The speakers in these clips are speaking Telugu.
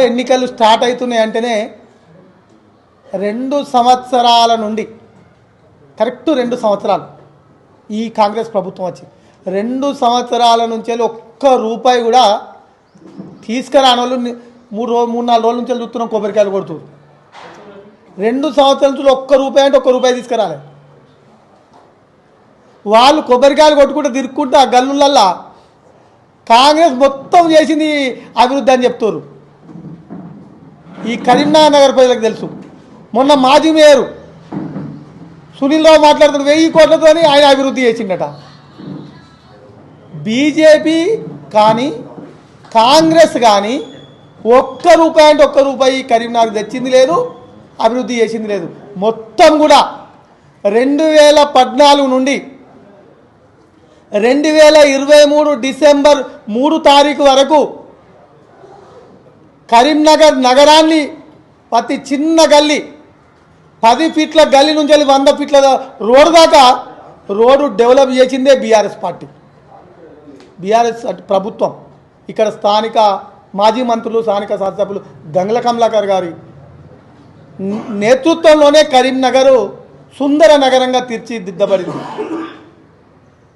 రాష్ట్రాలు ఎన్నికలు స్టార్ట్ అవుతున్నాయి అంటేనే రెండు సంవత్సరాల నుండి కరెక్ట్ రెండు సంవత్సరాలు ఈ కాంగ్రెస్ ప్రభుత్వం వచ్చి రెండు సంవత్సరాల నుంచి ఒక్క రూపాయి కూడా తీసుకురాని వాళ్ళు మూడు రోజు మూడు నాలుగు రోజుల నుంచి చూస్తున్నాం కొబ్బరికాయలు కొడుతూ రెండు సంవత్సరాల నుంచి ఒక్క రూపాయి అంటే ఒక్క రూపాయి తీసుకురాలే. వాళ్ళు కొబ్బరికాయలు కొట్టుకుంటూ తిరుక్కుంటూ ఆ గల్లులల్లా కాంగ్రెస్ మొత్తం చేసింది అభివృద్ధి అని చెప్తారు ఈ కరీంనగర్ ప్రజలకు తెలుసు. మొన్న మాజీ మేయరు సునీల్ రావు మాట్లాడుతున్న వెయ్యి కోట్లతోని ఆయన అభివృద్ధి చేసిండట. బీజేపీ కానీ కాంగ్రెస్ కానీ ఒక్క రూపాయి అంటే ఒక్క రూపాయి కరీంనగర్ తెచ్చింది లేదు అభివృద్ధి చేసింది లేదు. మొత్తం కూడా రెండు వేల పద్నాలుగు నుండి రెండు వేల ఇరవై మూడు డిసెంబర్ మూడు తారీఖు వరకు కరీంనగర్ నగరాన్ని ప్రతి చిన్న గల్లీ పది ఫీట్ల గల్లీ నుంచి వెళ్ళి వంద ఫీట్ల రోడ్డు దాకా రోడ్డు డెవలప్ చేసిందే బీఆర్ఎస్ పార్టీ. బీఆర్ఎస్ ప్రభుత్వం ఇక్కడ స్థానిక మాజీ మంత్రులు స్థానిక శాసనసభ్యులు గంగల కమలాకర్ గారి నేతృత్వంలోనే కరీంనగర్ సుందర నగరంగా తీర్చిదిద్దబడింది.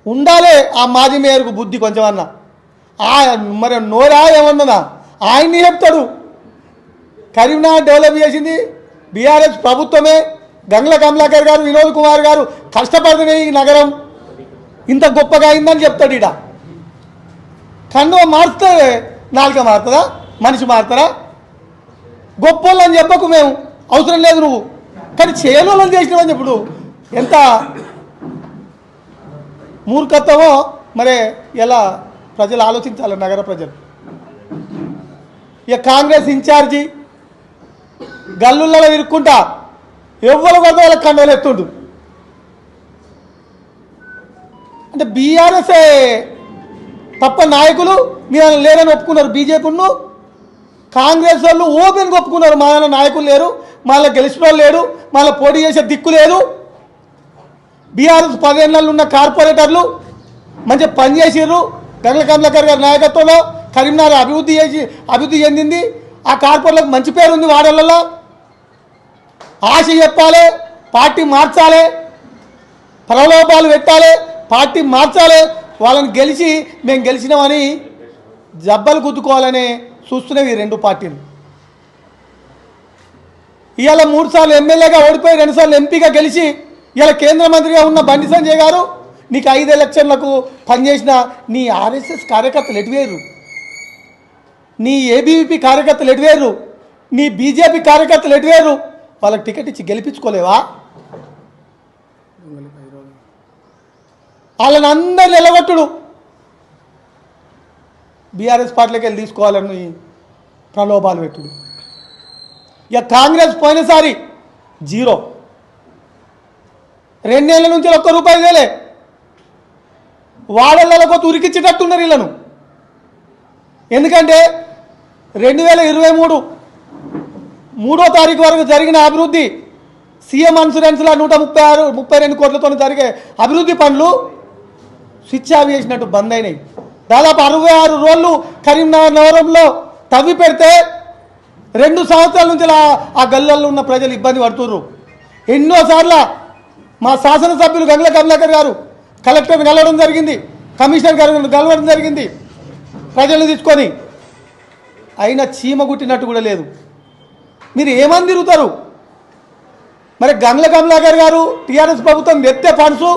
ఉండాలే ఆ మాజీ మేయర్కు బుద్ధి కొంచెం అన్న ఆ మరి నోరా ఏమన్నదా? ఆయన్ని చెప్తాడు. కరీంనగర్ డెవలప్ చేసింది బీఆర్ఎస్ ప్రభుత్వమే. గంగ్ల కమలాకర్ గారు వినోద్ కుమార్ గారు కష్టపడిన ఈ నగరం ఇంత గొప్పగా అయిందని చెప్తాడు ఇడ కన్ను మారుస్తే నాలుక మారుతుందా? మనిషి మారుతారా? గొప్పోళ్ళు అని చెప్పకు మేము. అవసరం లేదు నువ్వు. కానీ చేయనోళ్ళని చేసినావని చెప్పుడు ఎంత మూర్ఖత్వమో మరి ఎలా ప్రజలు ఆలోచించాలి నగర ప్రజలు. ఇక కాంగ్రెస్ ఇన్ఛార్జి గల్లుల్లో ఇరుక్కుంటా ఎవ్వరు కొత్త వాళ్ళకి కండలు ఎత్తుండు. అంటే బీఆర్ఎస్ తప్ప నాయకులు మీరు లేరని ఒప్పుకున్నారు బీజేపీను. కాంగ్రెస్ వాళ్ళు ఓపెన్గా ఒప్పుకున్నారు మా నాయకులు లేరు మళ్ళీ గెలిచిన వాళ్ళు లేరు మళ్ళీ పోటీ చేసే దిక్కు లేదు. బీఆర్ఎస్ పదేళ్ళలో ఉన్న కార్పొరేటర్లు మంచిగా పనిచేసారు గంగల కమలాకర్ గారి నాయకత్వంలో కరీంనగర్ అభివృద్ధి చేసి అభివృద్ధి చెందింది. ఆ కార్పొరేట్లకు మంచి పేరు ఉంది వాడలలో ఆశ చెప్పాలి పార్టీ మార్చాలి ప్రలోభాలు పెట్టాలి పార్టీ మార్చాలి వాళ్ళని గెలిచి మేము గెలిచినామని జబ్బలు గుద్దుకోవాలని చూస్తున్నాయి ఈ రెండు పార్టీలు. ఇవాళ మూడు సార్లు ఎమ్మెల్యేగా ఓడిపోయి రెండుసార్లు ఎంపీగా గెలిచి ఇవాళ కేంద్ర మంత్రిగా ఉన్న బండి సంజయ్ గారు నీకు ఐదు ఎలక్షన్లకు పనిచేసిన నీ ఆర్ఎస్ఎస్ కార్యకర్తలు ఎటువేరు నీ ఏబీవీపీ కార్యకర్తలు ఎటువేరు? నీ బీజేపీ కార్యకర్తలు ఎటువేరు? వాళ్ళకి టికెట్ ఇచ్చి గెలిపించుకోలేవా? వాళ్ళని అందరు నిలగొట్టుడు. బీఆర్ఎస్ పార్టీలోకి వెళ్ళి తీసుకోవాలని ప్రలోభాలు పెట్టుడు. ఇక కాంగ్రెస్ పోయినసారి జీరో. రెండేళ్ళ నుంచి ఒక్క రూపాయి వేలే వాడళ్ళకు ఉరికిచ్చేటట్టున్నారు వీళ్ళను. ఎందుకంటే రెండు వేల ఇరవై మూడు మూడో తారీఖు వరకు జరిగిన అభివృద్ధి సీఎం ఇన్సూరెన్స్లో నూట ముప్పై ఆరు ముప్పై రెండు కోట్లతో జరిగే అభివృద్ధి పనులు స్విచ్ ఆఫ్ చేసినట్టు బంద్ అయినాయి. దాదాపు అరవై ఆరు రోజులు కరీంనగర్ నగరంలో తవ్వి పెడితే రెండు సంవత్సరాల నుంచి ఆ- ఆ గల్లల్లో ఉన్న ప్రజలు ఇబ్బంది పడుతుర్రు. ఎన్నోసార్లు మా శాసనసభ్యులు గంగల కమలాకర్ గారు కలెక్టర్ని కలవడం జరిగింది కమిషనర్ గారు కలవడం జరిగింది. ప్రజలను తీసుకొని అయినా చీమ గుట్టినట్టు కూడా లేదు. మీరు ఏమని తిరుగుతారు? మరి గంగ్ల కమలాకర్ గారు టీఆర్ఎస్ ప్రభుత్వం ఎత్తే ఫండ్స్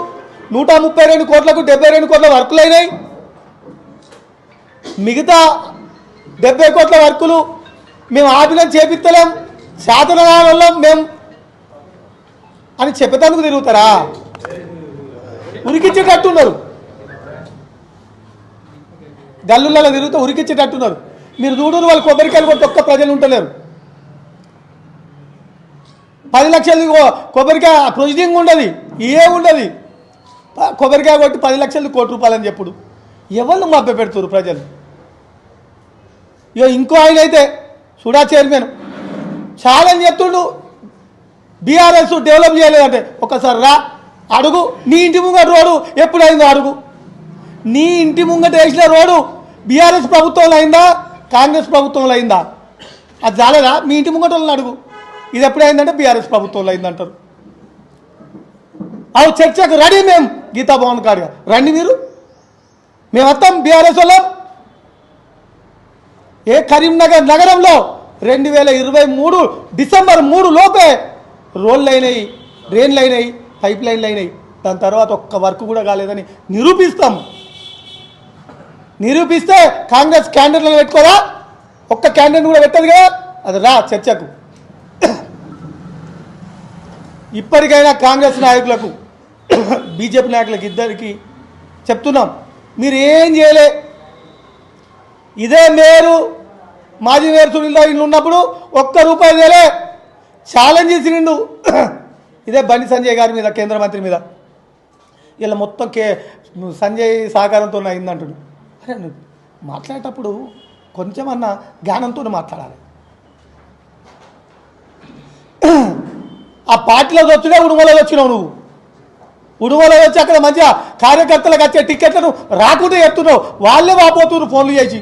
నూట ముప్పై రెండు కోట్లకు డెబ్బై రెండు కోట్ల వర్కులు అయినాయి మిగతా డెబ్బై కోట్ల వర్కులు మేము ఆపినం చేపిస్తలేం శాతనగానం మేము అని చెప్పేందుకు తిరుగుతారా? ఉరికిచ్చేటట్టున్నారు. గల్లులలో తిరుగుతూ ఉరికిచ్చేటట్టున్నారు. మీరు చూడరు వాళ్ళు కొబ్బరికాయలు కొట్టి ఒక్క ప్రజలు ఉంటలేరు పది లక్షలు కొబ్బరికాయ ప్రొసీడింగ్ ఉండదు ఏ ఉండదు. కొబ్బరికాయ కొట్టి పది లక్షలు కోటి రూపాయలు అని చెప్పుడు. ఎవరు మభ్య పెడుతున్నారు ప్రజలు? ఇక ఇంకో ఆయన అయితే సుడా చైర్మన్. ఛాలెంజ్ చెప్తుండు. బీఆర్ఎస్ డెవలప్ చేయలేదంటే ఒకసారి రా అడుగు. నీ ఇంటి ముంగట రోడ్డు ఎప్పుడైందో అడుగు. నీ ఇంటి ముంగట వేసిన రోడ్డు బీఆర్ఎస్ ప్రభుత్వంలో అయిందా? కాంగ్రెస్ ప్రభుత్వంలో అయిందా? అది చాలేదా మీ ఇంటి ముంగటోళ్ళని అడుగు. ఇది ఎప్పుడైందంటే బీఆర్ఎస్ ప్రభుత్వంలో అయిందంటారు. అవి చర్చకు రెడీ మేము గీతా భవన్ రండి మీరు. మేము బీఆర్ఎస్ వాళ్ళం. ఏ కరీంనగర్ నగరంలో రెండు వేల ఇరవై మూడు డిసెంబర్ మూడు లోపే రోడ్లు అయినాయి డ్రైన్లు అయినాయి పైప్ లైన్లు అయినాయి. దాని తర్వాత ఒక్క వర్క్ కూడా కాలేదని నిరూపిస్తాం. నిరూపిస్తే కాంగ్రెస్ క్యాండిడేట్లను పెట్టుకోరా? ఒక్క క్యాండిడేట్ కూడా పెట్టదు కదా? అది రా చర్చకు. ఇప్పటికైనా కాంగ్రెస్ నాయకులకు బీజేపీ నాయకులకు ఇద్దరికి చెప్తున్నాం మీరు ఏం చేయలే? ఇదే మేరు మాజీ మేయర్ సునీల్ రావు ఇల్లు ఉన్నప్పుడు ఒక్క రూపాయి వేలే. ఛాలెంజ్ చేసిండు. ఇదే బండి సంజయ్ గారి మీద కేంద్ర మంత్రి మీద. ఇలా మొత్తం కే సంజయ్ సహకారంతో అయిందంటున్నాడు. అరే నువ్వు మాట్లాడేటప్పుడు కొంచెమన్నా జ్ఞానంతో మాట్లాడాలి. ఆ పార్టీలోకి వచ్చినా ఉడుమలలో వచ్చినావు నువ్వు. ఉడుమలో వచ్చి అక్కడ మంచిగా కార్యకర్తలకు వచ్చే టికెట్లను రాకుండా ఎత్తున్నావు. వాళ్ళే వాపోతున్నారు ఫోన్లు చేసి.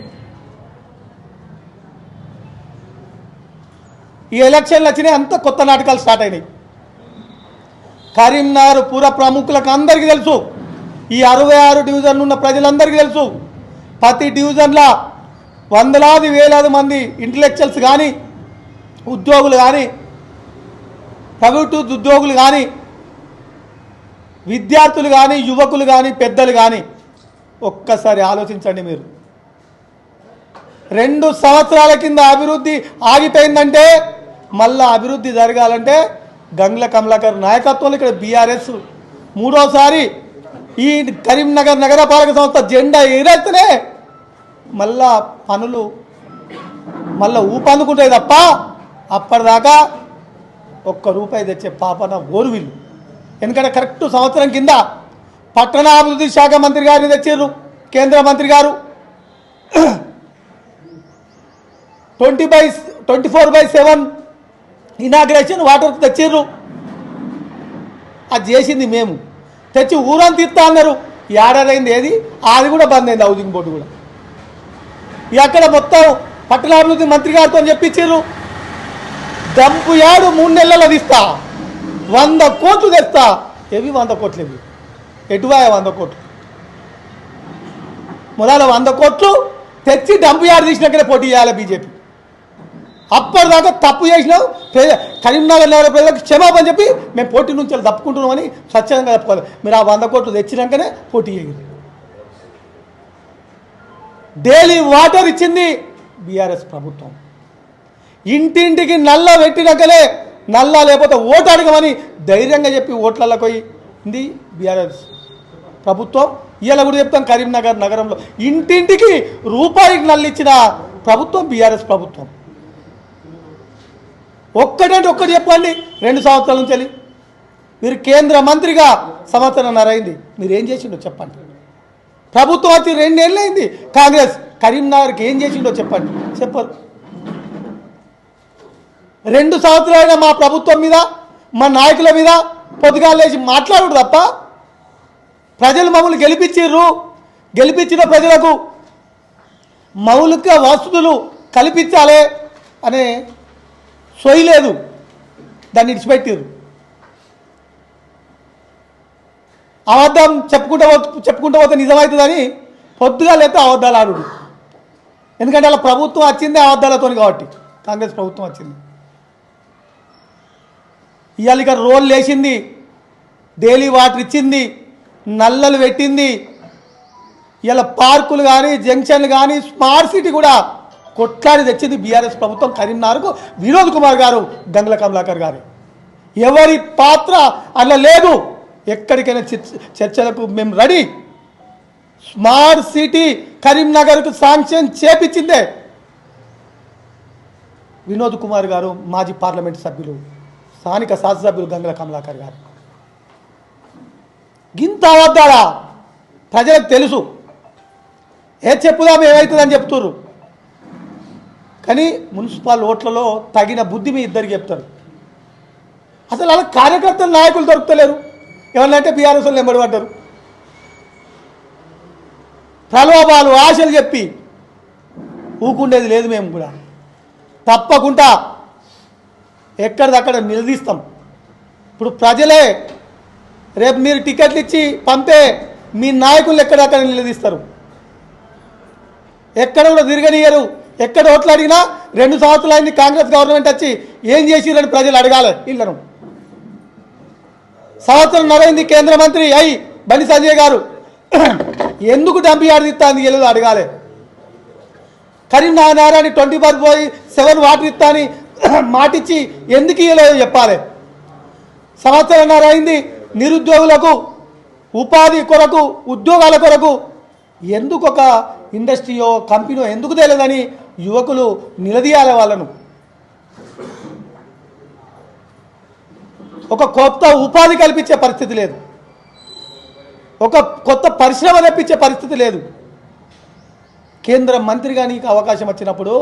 ఈ ఎలక్షన్లు వచ్చినాయి అంత కొత్త నాటకాలు స్టార్ట్ అయినాయి. కరీంనగర్ పుర ప్రముఖులకు అందరికీ తెలుసు. ఈ అరవై ఆరు డివిజన్లు ఉన్న ప్రజలందరికీ తెలుసు. ప్రతి డివిజన్లో వందలాది వేలాది మంది ఇంటలెక్చువల్స్ కానీ ఉద్యోగులు కానీ ప్రభుత్వ ఉద్యోగులు కానీ విద్యార్థులు కానీ యువకులు కానీ పెద్దలు కానీ ఒక్కసారి ఆలోచించండి మీరు. రెండు సంవత్సరాల కింద అభివృద్ధి ఆగిపోయిందంటే మళ్ళా అభివృద్ధి జరగాలంటే గంగ్ల కమలాకర్ నాయకత్వంలో ఇక్కడ బీఆర్ఎస్ మూడోసారి ఈ కరీంనగర్ నగరపాలక సంస్థ జెండా ఎగిరేస్తేనే మళ్ళా పనులు మళ్ళా ఊపందుకుంటాయి తప్ప అప్పటిదాకా ఒక్క రూపాయి తెచ్చే పాపన ఓరువిల్లు ఎందుకంటే కరెక్ట్ సంవత్సరం కింద పట్టణాభివృద్ధి శాఖ మంత్రి గారిని తెచ్చారు కేంద్ర మంత్రి గారు. Twenty by twenty four by seven inauguration water తెచ్చిర్రు. అది చేసింది మేము. తెచ్చి ఊరంతా ఇస్తా అన్నారు. ఏడాదైంది ఏది? అది కూడా బంద్ అయింది హౌసింగ్ బోర్డు కూడా. ఎక్కడ మొత్తం పట్టణాభివృద్ధి మంత్రి గారితో చెప్పించారు డంపు యాడు మూడు నెలల్లో తీస్తా. వంద కోట్లు తెస్తా. ఏవి వంద కోట్లు ఇవి? ఎటువాయ వంద కోట్లు? మొదల వంద కోట్లు తెచ్చి డంపు యాడు తీసినాకనే పోటీ చేయాలి బీజేపీ. అప్పటిదాకా తప్పు చేసినాం కరీంనగర్ నగర ప్రజలకు క్షమాపణ చెప్పి మేము పోటీ నుంచి తప్పుకుంటున్నామని స్వచ్ఛంగా చెప్పుకోవాలి. మీరు ఆ వంద కోట్లు తెచ్చినాకనే పోటీ చేయండి. డైలీ వాటర్ ఇచ్చింది బీఆర్ఎస్ ప్రభుత్వం. ఇంటింటికి నల్ల పెట్టినాకలే నల్ల లేకపోతే ఓటు అడగమని ధైర్యంగా చెప్పి ఓట్లలో పోయింది బీఆర్ఎస్ ప్రభుత్వం. ఇవాళ కూడా చెప్తాం కరీంనగర్ నగరంలో ఇంటింటికి రూపాయికి నల్లిచ్చిన ప్రభుత్వం బీఆర్ఎస్ ప్రభుత్వం. ఒక్కటంటే ఒక్కటి చెప్పండి రెండు సంవత్సరాల నుంచి మీరు కేంద్ర మంత్రిగా సంవత్సరం నరైంది మీరు ఏం చేసిండో చెప్పండి. ప్రభుత్వం వచ్చి రెండేళ్ళు అయింది కాంగ్రెస్ కరీంనగర్కి ఏం చేసిండో చెప్పండి. చెప్పరు రెండు సంవత్సరాలైనా మా ప్రభుత్వం మీద మా నాయకుల మీద పొద్దుగా లేచి మాట్లాడు తప్ప ప్రజలు మమ్మల్ని గెలిపించారు గెలిపించిన ప్రజలకు మౌలిక వసతులు కల్పించాలి అనే సొయ్యలేదు దాన్ని ఇడిచిపెట్టిర్రు అబద్ధం చెప్పుకుంటూ పో చెప్పుకుంటూ పోతే నిజమవుతుందని పొద్దుగా లేకపోతే అబద్ధాలు ఆడు ఎందుకంటే అలా ప్రభుత్వం వచ్చింది అబద్ధాలతో కాబట్టి. కాంగ్రెస్ ప్రభుత్వం వచ్చింది. ఇవాళ ఇక రోల్ లేచింది డైలీ వాటర్ ఇచ్చింది నల్లలు పెట్టింది. ఇలా పార్కులు కానీ జంక్షన్లు కానీ స్మార్ట్ సిటీ కూడా కొట్లాడి తెచ్చింది బీఆర్ఎస్ ప్రభుత్వం. కరీంనగర్కు వినోద్ కుమార్ గారు గంగుల కమలాకర్ గారు. ఎవరి పాత్ర అలా లేదు. ఎక్కడికైనా చర్చలకు మేము రెడీ. స్మార్ట్ సిటీ కరీంనగర్కు శాంక్షన్ చేపించిందే. వినోద్ కుమార్ గారు మాజీ పార్లమెంట్ సభ్యులు స్థానిక శాసనసభ్యులు గంగుల కమలాకర్ గారు. గింత అవద్దాడా ప్రజలకు తెలుసు. ఏ చెప్పుదాం ఏమవుతుందని చెప్తున్నారు కానీ మున్సిపల్ ఓట్లలో తగిన బుద్ధి మీ ఇద్దరికి చెప్తారు. అసలు అలా కార్యకర్తలు నాయకులు దొరుకుతలేరు. ఎవరినైతే బీఆర్ఎస్ వాళ్ళు ఎంబడి పడ్డారు. ప్రలోభాలు ఆశలు చెప్పి ఊకుండేది లేదు మేము కూడా. తప్పకుండా ఎక్కడిదక్కడ నిలదీస్తాం. ఇప్పుడు ప్రజలే రేపు మీరు టికెట్లు ఇచ్చి పంపే మీ నాయకులు ఎక్కడక్కడ నిలదీస్తారు? ఎక్కడ కూడా తిరగనియరు. ఎక్కడ ఓట్లు అడిగినా రెండు సంవత్సరాలు అయింది కాంగ్రెస్ గవర్నమెంట్ వచ్చి ఏం చేసిరని ప్రజలు అడగాలి వీళ్ళను సంవత్సరం నరైంది కేంద్ర మంత్రి అయి బండి సంజయ్ గారు. ఎందుకు డంపి ఆడిస్తాను వెళ్ళదు అడగాలి. కరీంనగర్ ట్వంటీ ఫోర్ పోయి సెవెన్ వాటర్ ఇస్తా అని మాటిచ్చి ఎందుకు ఇవ్వలేదు చెప్పాలి. సంవత్సరంన్నర అయింది నిరుద్యోగులకు ఉపాధి కొరకు ఉద్యోగాల కొరకు ఎందుకు ఒక ఇండస్ట్రీయో కంపెనీయో ఎందుకు తెలియదని యువకులు నిలదీయాలి వాళ్ళను. ఒక కొత్త ఉపాధి కల్పించే పరిస్థితి లేదు. ఒక కొత్త పరిశ్రమ తెప్పించే పరిస్థితి లేదు. కేంద్ర మంత్రిగా నీకు అవకాశం వచ్చినప్పుడు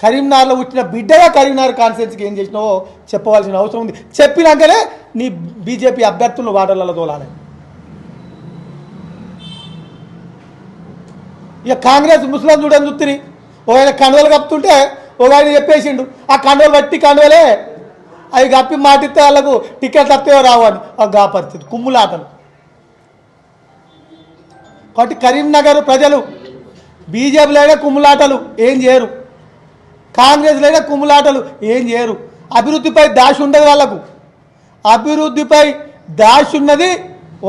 కరీంనగర్లో పుట్టిన బిడ్డగా కరీంనగర్ కాన్ఫరెన్స్కి ఏం చేసినావో చెప్పవలసిన అవసరం ఉంది. చెప్పినాకనే నీ బీజేపీ అభ్యర్థులను వాటర్లలో తోలాలి. ఇక కాంగ్రెస్ ముస్లిం చూడని చూస్తుంది ఒకవేళ కండువలు కప్పుతుంటే ఒక ఆయన చెప్పేసిండు ఆ కండువలు బట్టి కండువలే అవి కప్పి మాటిస్తే వాళ్ళకు టికెట్ తప్పేవో రావు అని. గా పరిస్థితి. కుమ్ములాటలు. కాబట్టి కరీంనగర్ ప్రజలు బీజేపీలైనా కుమ్ములాటలు ఏం చేయరు. కాంగ్రెస్లైనా కుమ్ములాటలు ఏం చేయరు. అభివృద్ధిపై దాష్ ఉండదు వాళ్ళకు. అభివృద్ధిపై దాష్ ఉన్నది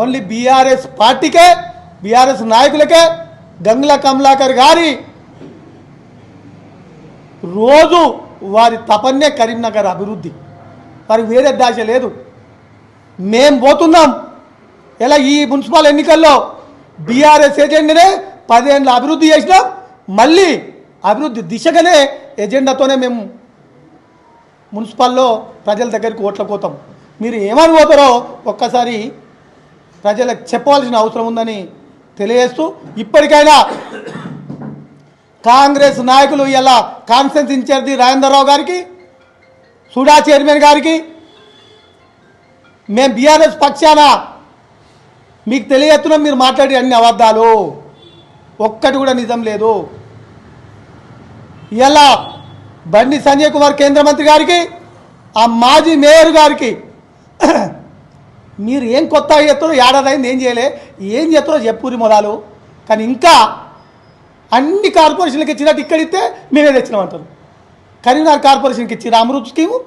ఓన్లీ బీఆర్ఎస్ పార్టీకే బీఆర్ఎస్ నాయకులకే గంగుల కమలాకర్ గారి రోజు వారి తపన్నే కరీంనగర్ అభివృద్ధి. వారికి వేరే దాశ లేదు. మేం పోతున్నాం. ఇలా ఈ మున్సిపల్ ఎన్నికల్లో బీఆర్ఎస్ ఎజెండానే పదేళ్ళ అభివృద్ధి చేసినాం మళ్ళీ అభివృద్ధి దిశగానే ఎజెండాతోనే మేము మున్సిపల్లో ప్రజల దగ్గరికి ఓట్ల పోతాం మీరు ఏమని పోతారో ఒక్కసారి ప్రజలకు చెప్పవలసిన అవసరం ఉందని తెలియజేస్తూ ఇప్పటికైనా కాంగ్రెస్ నాయకులు ఇలా కాన్ఫరెన్స్ ఇన్ఛార్జి రాజేంద్రరావు గారికి సుడా చైర్మన్ గారికి మేము బీఆర్ఎస్ పక్షాన మీకు తెలియజేస్తున్నాం మీరు మాట్లాడే అన్ని అబద్ధాలు. ఒక్కటి కూడా నిజం లేదు. ఇలా బండి సంజయ్ కుమార్ కేంద్ర మంత్రి గారికి ఆ మాజీ మేయర్ గారికి మీరు ఏం కొత్త చేస్తారో ఏడాదైంది ఏం చేయలే ఏం చేస్తారో చెప్పురి మొదలు. కానీ ఇంకా అన్ని కార్పొరేషన్లకు ఇచ్చినట్టు ఇక్కడ ఇస్తే మేమే తెచ్చినామంటారు. కరీంనగర్ కార్పొరేషన్కి ఇచ్చి అమృత్ స్కీము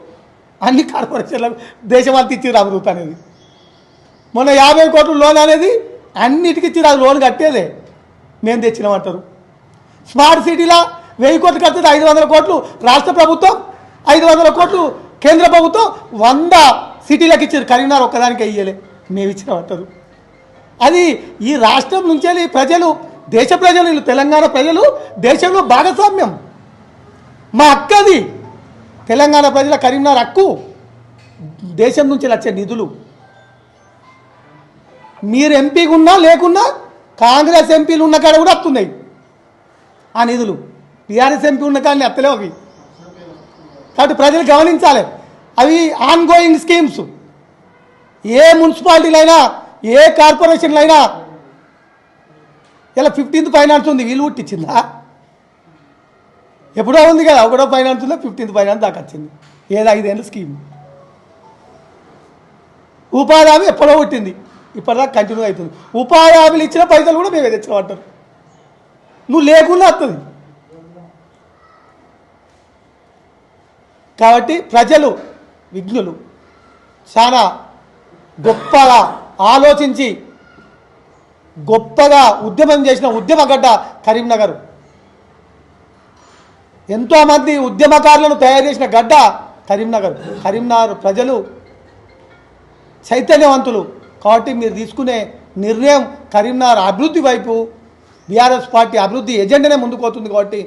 అన్ని కార్పొరేషన్లకు దేశమంతా ఇచ్చి అమృత్ అనేది. మొన్న యాభై కోట్ల లోన్ అనేది అన్నిటికి ఇచ్చి అది లోన్ కట్టేదే. మేము తెచ్చినామంటారు స్మార్ట్ సిటీలా వెయ్యి కోట్లు కడుతుంది ఐదు వందల కోట్లు రాష్ట్ర ప్రభుత్వం ఐదు వందల కోట్లు కేంద్ర ప్రభుత్వం వంద సిటీలకు ఇచ్చారు. కరీంనగర్ ఒక్కదానికి అయ్యలే మేము ఇచ్చినామంటారు అది ఈ రాష్ట్రం నుంచే ప్రజలు దేశ ప్రజలు వీళ్ళు తెలంగాణ ప్రజలు దేశంలో భాగస్వామ్యం. మా అక్కది. తెలంగాణ ప్రజల కరీంనగర్ హక్కు దేశం నుంచి వచ్చే నిధులు. మీరు ఎంపీగా ఉన్నా లేకున్నా కాంగ్రెస్ ఎంపీలు ఉన్న కాడ కూడా వస్తున్నాయి. ఆ నిధులు. టీఆర్ఎస్ ఎంపీ ఉన్న కానీ అత్తలేవు అవి. కాబట్టి ప్రజలు గమనించాలి. అవి ఆన్ గోయింగ్ స్కీమ్స్ ఏ మున్సిపాలిటీలైనా ఏ కార్పొరేషన్లైనా. ఇలా ఫిఫ్టీన్త్ ఫైనాన్స్ ఉంది. వీళ్ళు పుట్టించిందా ఎప్పుడో ఉంది కదా ఒకటో ఫైనాన్స్ ఫిఫ్టీన్త్ ఫైనాన్స్ దాకా వచ్చింది. ఏదో ఐదేళ్ళ స్కీమ్. ఉపాధి హామీ ఎప్పుడో పుట్టింది. ఇప్పటిదాకా కంటిన్యూ అవుతుంది. ఉపాధి హామీలు ఇచ్చిన పైసలు కూడా మేమే తెచ్చినామంటారు నువ్వు లేకుండా వస్తుంది. కాబట్టి ప్రజలు విఘ్నులు చాలా గొప్పగా ఆలోచించి గొప్పగా ఉద్యమం చేసిన ఉద్యమగడ్డ కరీంనగర్. ఎంతోమంది ఉద్యమకారులను తయారు చేసిన గడ్డ కరీంనగర్. కరీంనగర్ ప్రజలు చైతన్యవంతులు. కాబట్టి మీరు తీసుకునే నిర్ణయం కరీంనగర్ అభివృద్ధి వైపు బీఆర్ఎస్ పార్టీ అభివృద్ధి ఎజెండానే ముందుకోతుంది కాబట్టి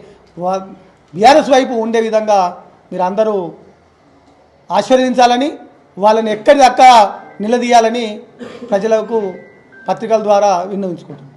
బీఆర్ఎస్ వైపు ఉండే విధంగా మీరు అందరూ ఆశీర్వదించాలని వాళ్ళని ఎక్కడిదక్క నిలదీయాలని ప్రజలకు పత్రికల ద్వారా విన్నవించుకుంటున్నాను